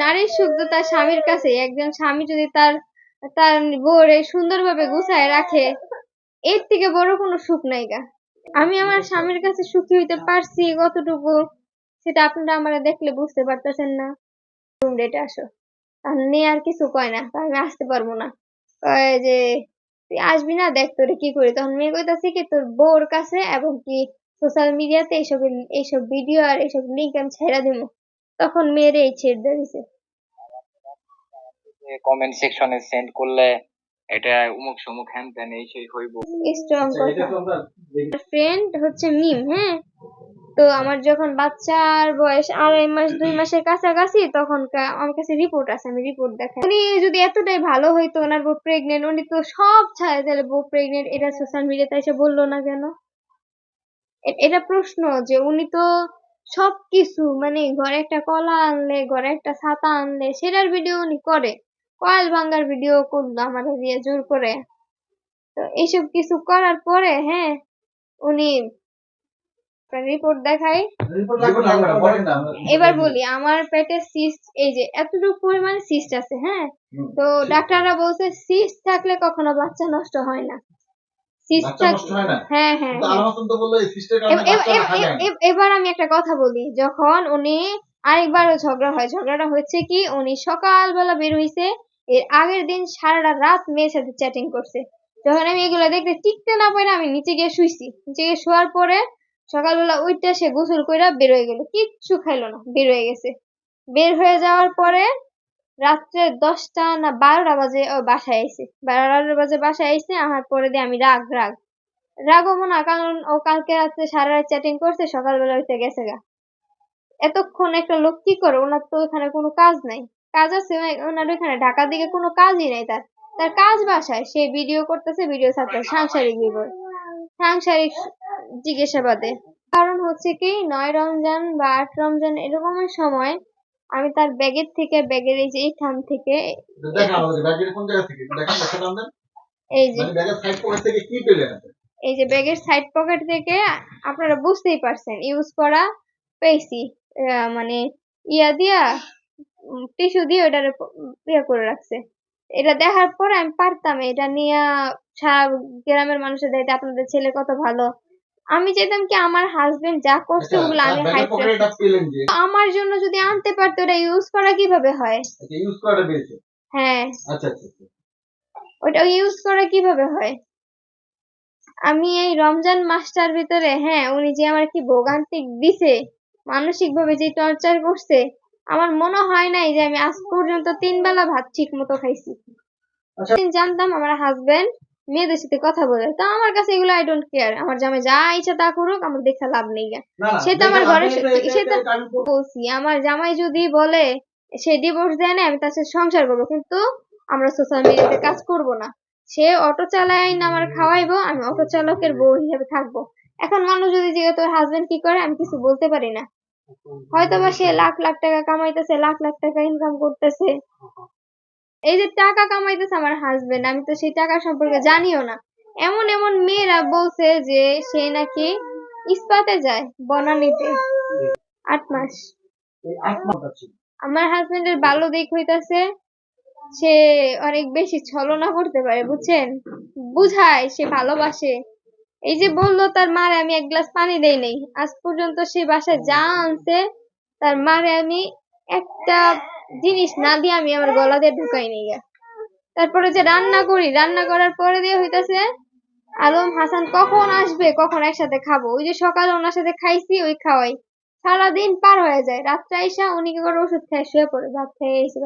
নারীর সুখ তো তার স্বামীর কাছে একজন স্বামী যদি তার তার বউরে সুন্দরভাবে গুছায় রাখে, এর থেকে বড় কোনো সুখ নাই গা। আমি আমার স্বামীর কাছে সুখী হইতে পারছি কতটুকু, সেটা আপনারা আমার দেখলে বুঝতে পারতেছেন না। রুম ডেটে আসো। নিয়ে আর কিছু কয় না আমি আসতে পারব না। কয় যে, তুই আসবি না, দেখ তোরে কি করি? তখন মেয়ে কইতাছে কি, তোর বউর কাছে এবং কি সোশ্যাল মিডিয়াতে এইসব এইসব ভিডিও আর এইসব লিঙ্ক আমি ছেড়ে দিব তখন মেয়ের এই ছেড়ে দিয়ে দিছে। কমেন্ট সেকশনে সেন্ড করলে এটা উমুক সমুক হ্যান ত্যান এই সেই হইব। স্ট্রং কথা। ফ্রেন্ড হচ্ছে মিম হ্যাঁ? তো আমার যখন বাচ্চার বয়স আড়াই মাস দুই মাসের কাছাকাছি তখন আমার কাছে রিপোর্ট আছে আমি রিপোর্ট দেখাই। উনি যদি এতটাই ভালো হইতো ওনার বউ প্রেগনেন্ট উনি তো সব ছাড়ে তাহলে বউ প্রেগনেন্ট এটা সোশ্যাল মিডিয়াতে এসে বলল না কেন? এটা প্রশ্ন যে উনি তো সবকিছু মানে ঘরে একটা কলা আনলে ঘরে একটা ছাতা আনলে সেটার ভিডিও উনি করে। কয়েল ভাঙ্গার ভিডিও করল আমার দিয়ে জোর করে। তো এইসব কিছু করার পরে হ্যাঁ উনি রিপোর্ট দেখাই। এবার বলি আমার পেটে সিস্ট এই যে এতটুকু পরিমাণ সিস্ট আছে হ্যাঁ? তো ডাক্তাররা বলছে সিস্ট থাকলে কখনো বাচ্চা নষ্ট হয় না। হয়? হ্যাঁ হ্যাঁ এবার আমি একটা কথা বলি যখন উনি আরেকবারও ঝগড়া হয় ঝগড়াটা হচ্ছে কি উনি সকালবেলা বের হইছে এর আগের দিন সারাটা রাত মেয়ের সাথে চ্যাটিং করছে। যখন আমি এগুলো দেখতে টিকতে না পারে আমি নিচে গিয়ে শুইছি। নিচে গিয়ে শোয়ার পরে সকালবেলা উঠতে সে গোসল কইরা বের হয়ে গেল কিচ্ছু খাইলো না বের হয়ে গেছে। বের হয়ে যাওয়ার পরে রাত্রে দশটা না বারোটা বাজে ও বাসায় আইছে। বারোটা বাজে বাসায় আইছে আমার পরে দিয়ে আমি রাগ রাগ। রাগবো না, কারণ ও কালকে রাত্রে সারা রাত চ্যাটিং করছে, সকালবেলা উঠে গেছে গা। এতক্ষণ একটা লোক কি করে? ওনার তো ওখানে কোনো কাজ নাই। কাজ আছে ওনার ওখানে ঢাকার দিকে কোনো কাজই নাই তার। তার কাজ বাসায়, সে ভিডিও করতেছে ভিডিও ছাড়তেছে সাংসারিক বিবর সাংসারিক জিজ্ঞাসাবাদে। কারণ হচ্ছে কি, নয় রমজান বা আট রমজান এরকমের সময় আমি তার ব্যাগের থেকে ব্যাগের এই যে এইখান থেকে ব্যাগের কোন জায়গা থেকে? দেখেন দেখাতে আমাদের এই যে মানে ব্যাগের সাইড পকেট থেকে কি পেলেন এই যে ব্যাগের সাইড পকেট থেকে আপনারা বুঝতেই পারছেন ইউজ করা পেয়েছি মানে ইয়া দিয়া টিস্যু দিয়ে ওটা ইয়া করে রাখছে। এটা দেখার পরে আমি পারতাম এটা নিয়ে সারা গ্রামের মানুষের দায়িত্বে আপনাদের ছেলে কত ভালো। আমি চাইতাম কি আমার হাজবেন্ড যা করছে আচ্ছা, ওগুলো আমি হাইড আমার জন্য যদি আনতে পারতো এটা ইউজ করা কীভাবে হয়? আচ্ছা ইউজ করাটা পেয়েছে? হ্যাঁ। আচ্ছা আচ্ছা আচ্ছা। ওটা ইউজ করা কীভাবে হয়? আমি এই রমজান মাসটার ভিতরে হ্যাঁ উনি যে আমার কি ভোগান্তিক দিছে মানসিক ভাবে যে টর্চার করছে আমার মনে হয় নাই যে আমি আজ পর্যন্ত তিন বেলা ভাত ঠিক মতো খাইছি। আচ্ছা। আমি জানতাম আমার হাজবেন্ড মেয়েদের সাথে কথা বলে তো আমার কাছে এগুলো আই ডোন্ট কেয়ার আমার জামাই যা ইচ্ছা তা করুক আমার দেখা লাভ নেই সে তো আমার ঘরে সে- তো- বলছি আমার জামাই যদি বলে সে ডিভোর্স দেয় না আমি তার সাথে সংসার করব কিন্তু আমরা সোশ্যাল মিডিয়াতে কাজ করব না। সে অটো চালায় না আমার খাওয়াইবো আমি অটো চালকের বউ হিসেবে থাকব। এখন মানুষ যদি জিজ্ঞেস তোর হাজবেন্ড কি করে আমি কিছু বলতে পারি না। হয়তো বা সে লাখ লাখ টাকা কামাইতেছে লাখ লাখ টাকা ইনকাম করতেছে। এই যে টাকা কামাইতেছে আমার হাজবেন্ড আমি তো সেই টাকা সম্পর্কে জানিও না। এমন এমন মেয়েরা বলছে যে সে নাকি ইস্পাতে যায় বনানীতে। আট মাস। আমার হাজবেন্ডের ভালো দিক হইতাছে সে অনেক বেশি ছলনা করতে পারে বুঝছেন? বুঝায় সে ভালোবাসে। এই যে বলল তার মারে আমি এক গ্লাস পানি দেই নাই। আজ পর্যন্ত সে বাসায় যা আনছে তার মারে আমি একটা জিনিস না দিয়ে আমি আমার গলা দিয়ে ঢুকাই নিই। তারপরে যে রান্না করি, রান্না করার পরে দিয়ে হইতাছে, আলম হাসান কখন আসবে, কখন একসাথে খাব? ওই যে সকালে ওনার সাথে খাইছি, ওই খাওয়াই। সারাদিন পার হয়ে যায়। রাত্রে আইসা উনি কি করে ওষুধ খেয়ে, শুয়ে পড়ে, ভাত খেয়ে এসে